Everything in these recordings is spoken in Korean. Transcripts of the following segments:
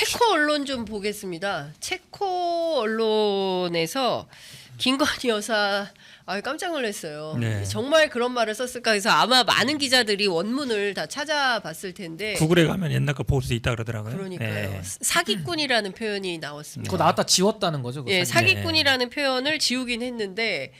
체코 언론 좀 보겠습니다. 체코 언론에서 김건희 여사 아 깜짝 놀랐어요. 네. 정말 그런 말을 썼을까 해서 아마 많은 기자들이 원문을 다 찾아봤을 텐데 구글에 가면 옛날 거 볼 수 있다 그러더라고요. 그러니까요. 네. 사기꾼이라는 표현이 나왔습니다. 그거 나왔다 지웠다는 거죠. 그거 예. 사기꾼이라는 표현을 지우긴 했는데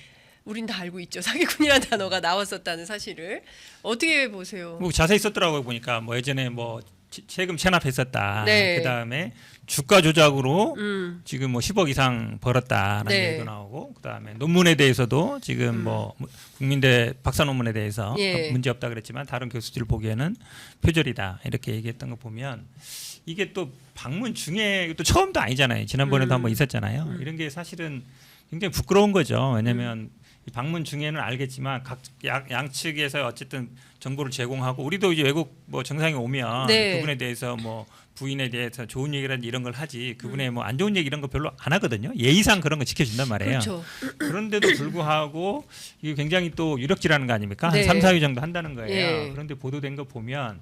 우린 다 알고 있죠. 사기꾼이라는 단어가 나왔었다는 사실을 어떻게 보세요? 뭐 자세히 썼더라고요 보니까 뭐 예전에 뭐 치- 세금 체납했었다. 네. 그다음에 주가 조작으로 음, 지금 뭐 10억 이상 벌었다라는 네. 음. 얘기도 나오고 그다음에 논문에 대해서도 지금 뭐 국민대 박사 논문에 대해서 예. 문제 없다 그랬지만 다른 교수들 보기에는 표절이다 이렇게 얘기했던 거 보면 이게 또 방문 중에 또 처음도 아니잖아요. 지난번에도 음. 한번 있었잖아요. 이런 게 사실은 굉장히 부끄러운 거죠. 왜냐하면 음. 이 방문 중에는 알겠지만 각 양, 양측에서 어쨌든 정보를 제공하고 우리도 이제 외국 뭐 정상이 오면 네. 그분에 대해서 뭐 부인에 대해서 좋은 얘기라든지 이런 걸 하지 그분의 뭐 안 좋은 얘기 이런 거 별로 안 하거든요. 예의상 그런 거 지켜준단 말이에요. 그렇죠. 그런데도 불구하고 이게 굉장히 또 유력지라는 거 아닙니까? 네. 한 3, 4위 정도 한다는 거예요. 예. 그런데 보도된 거 보면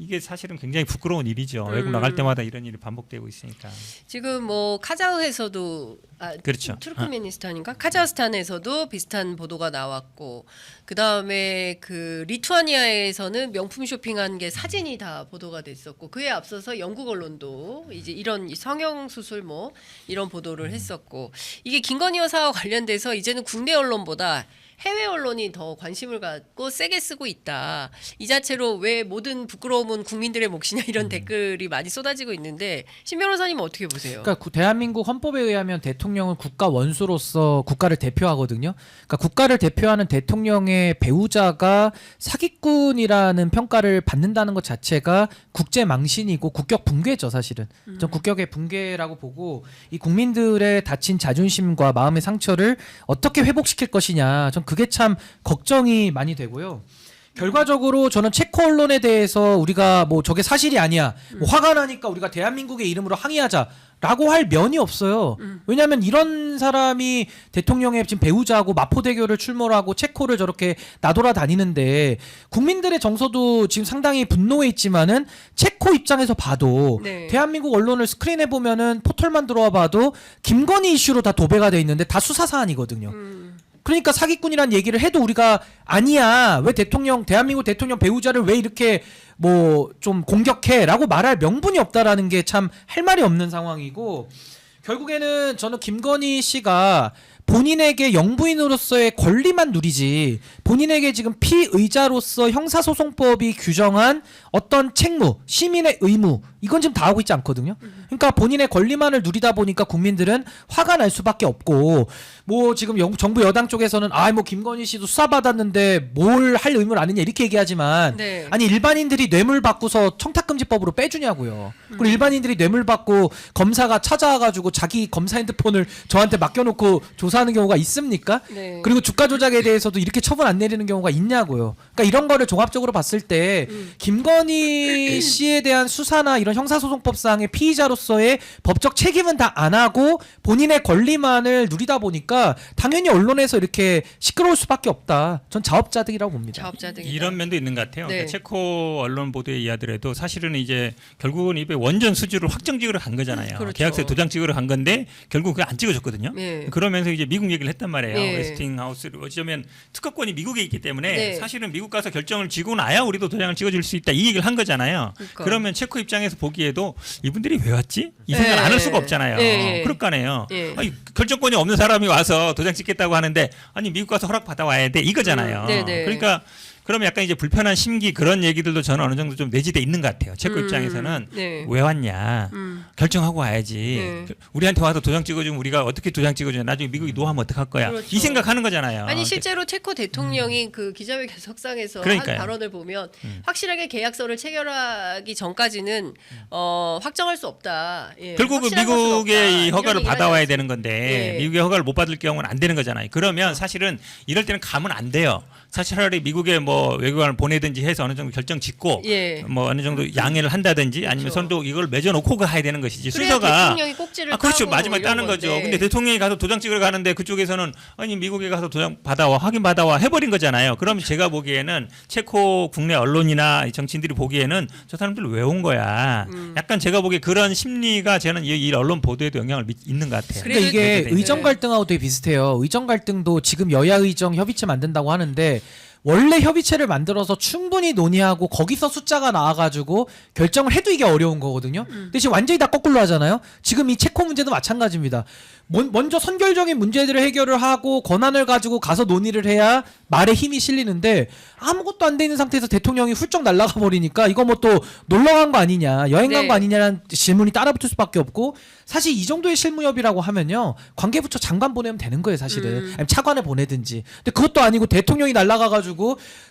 이게 사실은 굉장히 부끄러운 일이죠. 음. 외국 나갈 때마다 이런 일이 반복되고 있으니까. 지금 뭐 카자흐에서도 아, 그렇죠. 투르크메니스탄인가 카자흐스탄에서도 비슷한 보도가 나왔고 그 다음에 그 리투아니아 에서는 명품 쇼핑한 게 사진이 다 보도가 됐었고 그에 앞서서 영국 언론도 이제 이런 이 성형 수술 뭐 이런 보도를 했었고 이게 김건희 여사와 관련돼서 이제는 국내 언론보다 해외 언론이 더 관심을 갖고 세게 쓰고 있다. 이 자체로 왜 모든 부끄러움은 국민들의 몫이냐 이런 댓글이 많이 쏟아지고 있는데 신 변호사님 어떻게 보세요? 그러니까 구- 대한민국 헌법에 의하면 대통령은 국가 원수로서 국가를 대표하거든요. 그러니까 국가를 대표하는 대통령의 배우자가 사기꾼이라는 평가를 받는다는 것 자체가 국제 망신이고 국격 붕괴죠, 사실은. 전 국격의 붕괴라고 보고 이 국민들의 다친 자존심과 마음의 상처를 어떻게 회복시킬 것이냐. 전 그게 참 걱정이 많이 되고요. 결과적으로 저는 체코 언론에 대해서 우리가 뭐 저게 사실이 아니야. 뭐 화가 나니까 우리가 대한민국의 이름으로 항의하자라고 할 면이 없어요. 왜냐하면 이런 사람이 대통령의 지금 배우자하고 마포대교를 출몰하고 체코를 저렇게 나돌아 다니는데 국민들의 정서도 지금 상당히 분노해 있지만은 체코 입장에서 봐도 네. 대한민국 언론을 스크린해 보면은 포털만 들어와 봐도 김건희 이슈로 다 도배가 돼 있는데 다 수사 사안이거든요. 음, 그러니까 사기꾼이란 얘기를 해도 우리가 아니야. 왜 대통령 대한민국 대통령 배우자를 왜 이렇게 뭐 좀 공격해라고 말할 명분이 없다라는 게 참 할 말이 없는 상황이고 결국에는 저는 김건희 씨가 본인에게 영부인으로서의 권리만 누리지 본인에게 지금 피의자로서 형사소송법이 규정한 어떤 책무 시민의 의무 이건 지금 다 하고 있지 않거든요. 그러니까 본인의 권리만을 누리다 보니까 국민들은 화가 날 수밖에 없고 뭐 지금 영- 정부 여당 쪽에서는 아 뭐 김건희 씨도 수사 받았는데 뭘 할 의무를 아느냐 이렇게 얘기하지만 네. 아니 일반인들이 뇌물 받고서 청탁금지법으로 빼주냐고요. 그리고 일반인들이 뇌물 받고 검사가 찾아와가지고 자기 검사 핸드폰을 저한테 맡겨놓고 조사 하는 경우가 있습니까? 네. 그리고 주가 조작에 대해서도 이렇게 처분 안 내리는 경우가 있냐고요. 그러니까 이런 거를 종합적으로 봤을 때 음. 김건희 씨에 대한 수사나 이런 형사소송법상의 피의자로서의 법적 책임은 다 안 하고 본인의 권리만을 누리다 보니까 당연히 언론에서 이렇게 시끄러울 수밖에 없다. 전 자업자득이라고 봅니다. 자업자들 이런 면도 있는 것 같아요. 네. 그러니까 체코 언론 보도에 의하더라도 사실은 이제 결국은 이게 원전 수주를 확정 찍으러 간 거잖아요. 그렇죠. 계약서 도장 찍으러 간 건데 결국 그게 안 찍어줬거든요. 네. 그러면서 이제 미국 얘기를 했단 말이에요. 네. 웨스팅하우스를 어쩌면 특허권이 미국에 있기 때문에 네. 사실은 미국 가서 결정을 지고 나야 우리도 도장을 찍어줄 수 있다 이 얘기를 한 거잖아요. 그러니까. 그러면 체코 입장에서 보기에도 이분들이 왜 왔지? 이 생각 네. 안할 수가 없잖아요. 네. 그럴 거 아니에요. 네. 아니, 결정권이 없는 사람이 와서 도장 찍겠다고 하는데 아니 미국 가서 허락 받아 와야 돼 이거잖아요. 음, 네네. 그러니까 그러면 약간 이제 불편한 심기 그런 얘기들도 저는 어느 정도 좀 내지돼 있는 것 같아요. 체코 음, 입장에서는 네. 왜 왔냐 음. 결정하고 와야지. 네. 우리한테 와서 도장 찍어주면 우리가 어떻게 도장 찍어주냐. 나중에 미국이 노하면 어떡할 거야. 그렇죠. 이 생각하는 거잖아요. 아니 실제로 체코 대통령이 그 기자회견 석상에서 한 그러니까요. 발언을 보면 음. 확실하게 계약서를 체결하기 전까지는 어, 확정할 수 없다. 예, 없다. 미국의 이 허가를 받아와야 되는 건데 예. 미국의 허가를 못 받을 경우는 안 되는 거잖아요. 그러면 사실은 이럴 때는 가면 안 돼요. 사실 차라리 미국에 뭐 외교관을 보내든지 해서 어느 정도 결정 짓고 예. 뭐 어느 정도 양해를 한다든지 아니면 그렇죠. 선도 이걸 맺어놓고 가야 되는 되는 것이지 순서가 대통령이 꼭지를 아 그렇죠 따고 마지막에 따는 거죠. 건데. 근데 대통령이 가서 도장 찍으러 가는데 그쪽에서는 아니 미국에 가서 도장 받아와 확인 받아와 해버린 거잖아요. 그럼 제가 보기에는 체코 국내 언론이나 이 정치인들이 보기에는 저 사람들 왜 온 거야. 음. 약간 제가 보기에 그런 심리가 저는 이, 이 언론 보도에도 영향을 미, 있는 것 같아요. 그래도 그러니까 이게. 의정 갈등하고 되게 비슷해요. 의정 갈등도 지금 여야 의정 협의체 만든다고 하는데 원래 협의체를 만들어서 충분히 논의하고 거기서 숫자가 나와가지고 결정을 해도 이게 어려운 거거든요. 근데 지금 완전히 다 거꾸로 하잖아요. 지금 이 체코 문제도 마찬가지입니다. 먼- 먼저 선결적인 문제들을 해결을 하고 권한을 가지고 가서 논의를 해야 말에 힘이 실리는데 아무것도 안 돼 있는 상태에서 대통령이 훌쩍 날아가 버리니까 이거 뭐 또 놀러 간 거 아니냐 여행 간 네. 거 아니냐라는 질문이 따라붙을 수밖에 없고 사실 이 정도의 실무협이라고 하면요 관계부처 장관 보내면 되는 거예요 사실은 음. 아니면 차관을 보내든지 근데 그것도 아니고 대통령이 날아가 가지고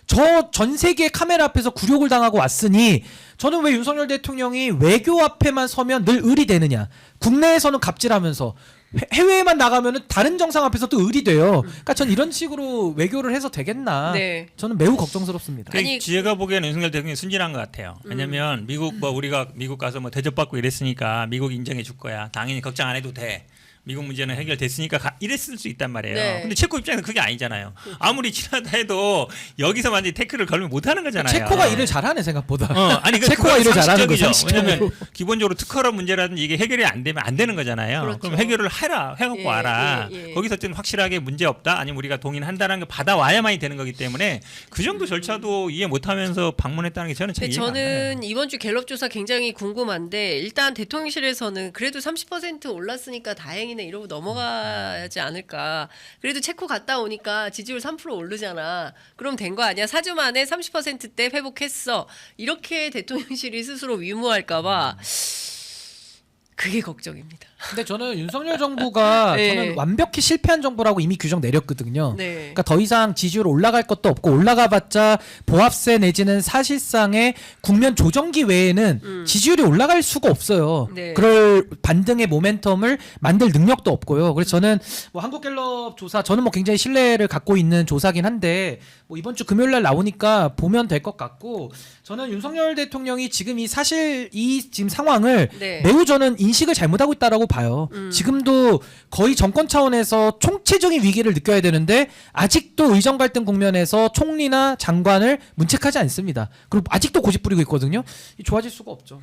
저 전 세계 카메라 앞에서 굴욕을 당하고 왔으니 저는 왜 윤석열 대통령이 외교 앞에만 서면 늘 을이 되느냐 국내에서는 갑질하면서 해- 해외에만 나가면은 다른 정상 앞에서 또 을이 돼요. 그러니까 전 이런 식으로 외교를 해서 되겠나? 네. 저는 매우 걱정스럽습니다. 그 아니- 제가 보기에는 윤석열 대통령이 순진한 것 같아요. 왜냐하면 미국 뭐 우리가 미국 가서 뭐 대접받고 이랬으니까 미국 인정해 줄 거야. 당연히 걱정 안 해도 돼. 미국 문제는 해결됐으니까 가, 이랬을 수 있단 말이에요. 네. 근데 체코 입장에서 그게 아니잖아요. 아무리 친하다 해도 여기서 완전 태클을 걸면 못 하는 거잖아요. 체코가 일을 잘하네 생각보다. 어, 아니 그 체코가 일을 잘하는 거, 상식적이죠. 상식적으로. 왜냐면 기본적으로 특허로 문제라든지 이게 해결이 안 되면 안 되는 거잖아요. 그렇죠. 그럼 해결을 해라, 해갖고 예, 와라. 예, 예. 거기서 좀 확실하게 문제 없다, 아니면 우리가 동의한다는 걸 받아와야만이 되는 거기 때문에 그 정도 절차도 이해 못하면서 방문했다는 게 저는 참 이해가 안 가요. 저는 이번 주 갤럽 조사 굉장히 궁금한데 일단 대통령실에서는 그래도 30% 올랐으니까 다행 이네 이러고 넘어가지 않을까. 그래도 체코 갔다 오니까 지지율 3% 오르잖아. 그럼 된 거 아니야? 4주 만에 30%대 회복했어. 이렇게 대통령실이 스스로 위무할까 봐 그게 걱정입니다. 근데 저는 윤석열 정부가 네. 저는 완벽히 실패한 정부라고 이미 규정 내렸거든요. 네. 그러니까 더 이상 지지율 올라갈 것도 없고 올라가봤자 보합세 내지는 사실상의 국면 조정기 외에는 지지율이 올라갈 수가 없어요. 음. 네. 그럴 반등의 모멘텀을 만들 능력도 없고요. 그래서 저는 뭐 한국갤럽 조사 저는 뭐 굉장히 신뢰를 갖고 있는 조사긴 한데 뭐 이번 주 금요일 날 나오니까 보면 될 것 같고 저는 윤석열 대통령이 지금 이 사실 이 지금 상황을 네. 매우 저는 인식을 잘못하고 있다라고 봐요. 음. 지금도 거의 정권 차원에서 총체적인 위기를 느껴야 되는데 아직도 의정 갈등 국면에서 총리나 장관을 문책하지 않습니다. 그리고 아직도 고집 부리고 있거든요. 이 좋아질 수가 없죠.